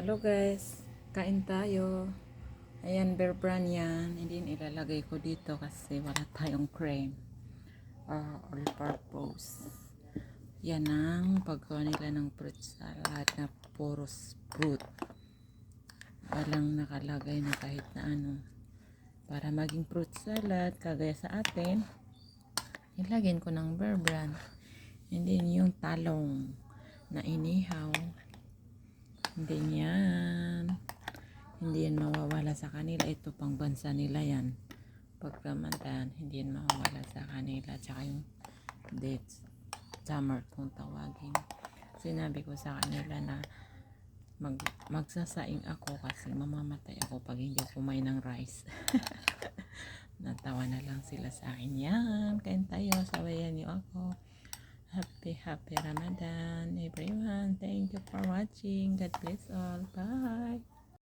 Hello guys, kain tayo. Ayan, bear brand yan. Hindi ilalagay ko dito kasi wala tayong cream. Uh, all purpose. Yan ang paggawa nila ng fruit salad na puros fruit. Walang nakalagay na kahit na ano. Para maging fruit salad, kagaya sa atin, ilagyan ko ng bear brand. And then yung talong na inihaw. Hindi yan. Hindi yan mawawala sa kanila. Ito pang bansa nila yan. Pagkamantahan, hindi yan mawawala sa kanila. Tsaka yung dates. Summer kung tawagin. Sinabi ko sa kanila na mag, magsasaing ako kasi mamamatay ako pag hindi kumain ng rice. Natawa na lang sila sa akin. Yan, kain tayo. Sabayan niyo ako. Happy, happy Ramadan, everyone. Thank you for watching. God bless all. Bye.